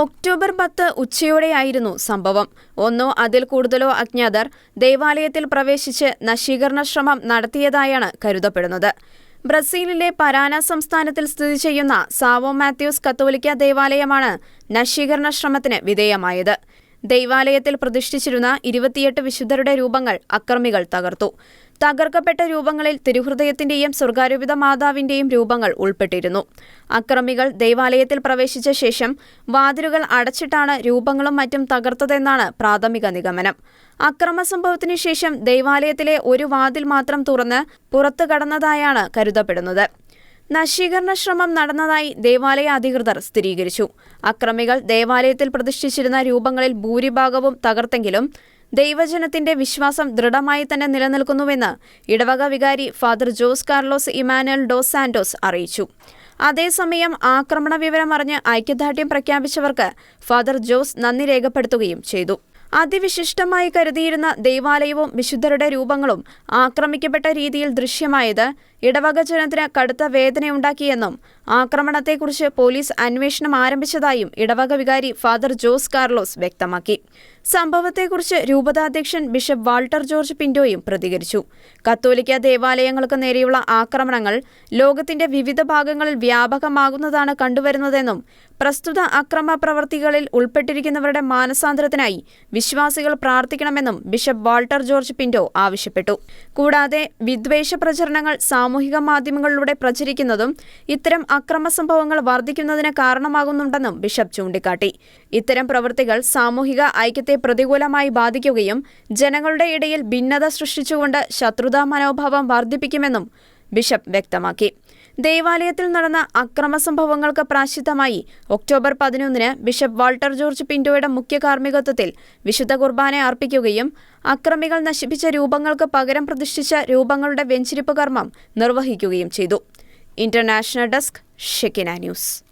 October പത്ത് ഉച്ചയോടെയായിരുന്നു സംഭവം. ഒന്നോ അതിൽ കൂടുതലോ അജ്ഞാതർ ദേവാലയത്തിൽ പ്രവേശിച്ച് നശീകരണ ശ്രമം നടത്തിയതായാണ് കരുതപ്പെടുന്നത്. ബ്രസീലിലെ പരാന സംസ്ഥാനത്തിൽ സ്ഥിതി ചെയ്യുന്ന സാവോ മാത്യൂസ് കത്തോലിക്ക ദേവാലയമാണ് നശീകരണ ശ്രമത്തിന് വിധേയമായത്. ദൈവാലയത്തിൽ പ്രതിഷ്ഠിച്ചിരുന്ന ഇരുപത്തിയെട്ട് വിശുദ്ധരുടെ രൂപങ്ങൾ അക്രമികൾ തകർത്തു. തകർക്കപ്പെട്ട രൂപങ്ങളിൽ തിരുഹൃദയത്തിന്റെയും സ്വർഗാരൂപിത മാതാവിന്റെയും രൂപങ്ങൾ ഉൾപ്പെട്ടിരുന്നു. അക്രമികൾ ദൈവാലയത്തിൽ പ്രവേശിച്ച ശേഷം വാതിലുകൾ അടച്ചിട്ടാണ് രൂപങ്ങളും മറ്റും തകർത്തതെന്നാണ് പ്രാഥമിക നിഗമനം. അക്രമ സംഭവത്തിനു ശേഷം ദൈവാലയത്തിലെ ഒരു വാതിൽ മാത്രം തുറന്ന് പുറത്തു കടന്നതായാണ് കരുതപ്പെടുന്നത്. നശീകരണ ശ്രമം നടന്നതായി ദേവാലയ അധികൃതർ സ്ഥിരീകരിച്ചു. അക്രമികൾ ദേവാലയത്തിൽ പ്രതിഷ്ഠിച്ചിരുന്ന രൂപങ്ങളിൽ ഭൂരിഭാഗവും തകർത്തെങ്കിലും ദൈവജനത്തിന്റെ വിശ്വാസം ദൃഢമായി തന്നെ നിലനിൽക്കുന്നുവെന്ന് ഇടവക വികാരി father Jose Carlos Emmanuel Dos Santos അറിയിച്ചു. അതേസമയം ആക്രമണ വിവരം അറിഞ്ഞ് ഐക്യദാർഢ്യം പ്രഖ്യാപിച്ചവർക്ക് ഫാദർ ജോസ് നന്ദി രേഖപ്പെടുത്തുകയും ചെയ്തു. അതിവിശിഷ്ടമായി കരുതിയിരുന്ന ദൈവാലയവും വിശുദ്ധരുടെ രൂപങ്ങളും ആക്രമിക്കപ്പെട്ട രീതിയിൽ ദൃശ്യമായത് ഇടവക ജനത്തിന് കടുത്ത വേദനയുണ്ടാക്കിയെന്നും ആക്രമണത്തെക്കുറിച്ച് പോലീസ് അന്വേഷണം ആരംഭിച്ചതായും ഇടവക വികാരി ഫാദർ ജോസ് കാർലോസ് വ്യക്തമാക്കി. സംഭവത്തെക്കുറിച്ച് രൂപതാധ്യക്ഷൻ ബിഷപ്പ് വാൾട്ടർ ജോർജ് പിൻഡോയും പ്രതികരിച്ചു. കത്തോലിക്ക ദേവാലയങ്ങൾക്ക് നേരെയുള്ള ആക്രമണങ്ങൾ ലോകത്തിന്റെ വിവിധ ഭാഗങ്ങളിൽ വ്യാപകമാകുന്നതാണ് കണ്ടുവരുന്നതെന്നും പ്രസ്തുത അക്രമ പ്രവർത്തികളിൽ ഉൾപ്പെട്ടിരിക്കുന്നവരുടെ മാനസാന്തരത്തിനായി വിശ്വാസികൾ പ്രാർത്ഥിക്കണമെന്നും ബിഷപ്പ് വാൾട്ടർ ജോർജ് പിൻഡോ ആവശ്യപ്പെട്ടു. കൂടാതെ വിദ്വേഷ പ്രചരണങ്ങൾ സാമൂഹിക മാധ്യമങ്ങളിലൂടെ പ്രചരിക്കുന്നതും ഇത്തരം അക്രമ സംഭവങ്ങൾ വർദ്ധിക്കുന്നതിന് കാരണമാകുന്നുണ്ടെന്നും ബിഷപ്പ് ചൂണ്ടിക്കാട്ടി. ഇത്തരം പ്രവൃത്തികൾ സാമൂഹിക ഐക്യത്തെ പ്രതികൂലമായി ബാധിക്കുകയും ജനങ്ങളുടെ ഇടയിൽ ഭിന്നത സൃഷ്ടിച്ചുകൊണ്ട് ശത്രുതാ മനോഭാവം വർദ്ധിപ്പിക്കുമെന്നും ബിഷപ്പ് വ്യക്തമാക്കി. ദേവാലയത്തിൽ നടന്ന അക്രമ സംഭവങ്ങൾക്ക് പ്രാശിദ്ധമായി ഒക്ടോബർ പതിനൊന്നിന് ബിഷപ്പ് വാൾട്ടർ ജോർജ് പിന്റോയുടെ മുഖ്യ കാർമ്മികത്വത്തിൽ വിശുദ്ധ കുർബാന അർപ്പിക്കുകയും അക്രമികൾ നശിപ്പിച്ച രൂപങ്ങൾക്ക് പകരം പ്രതിഷ്ഠിച്ച രൂപങ്ങളുടെ വെഞ്ചിരിപ്പ് കർമ്മം നിർവഹിക്കുകയും ചെയ്തു. International desk Shekinah news.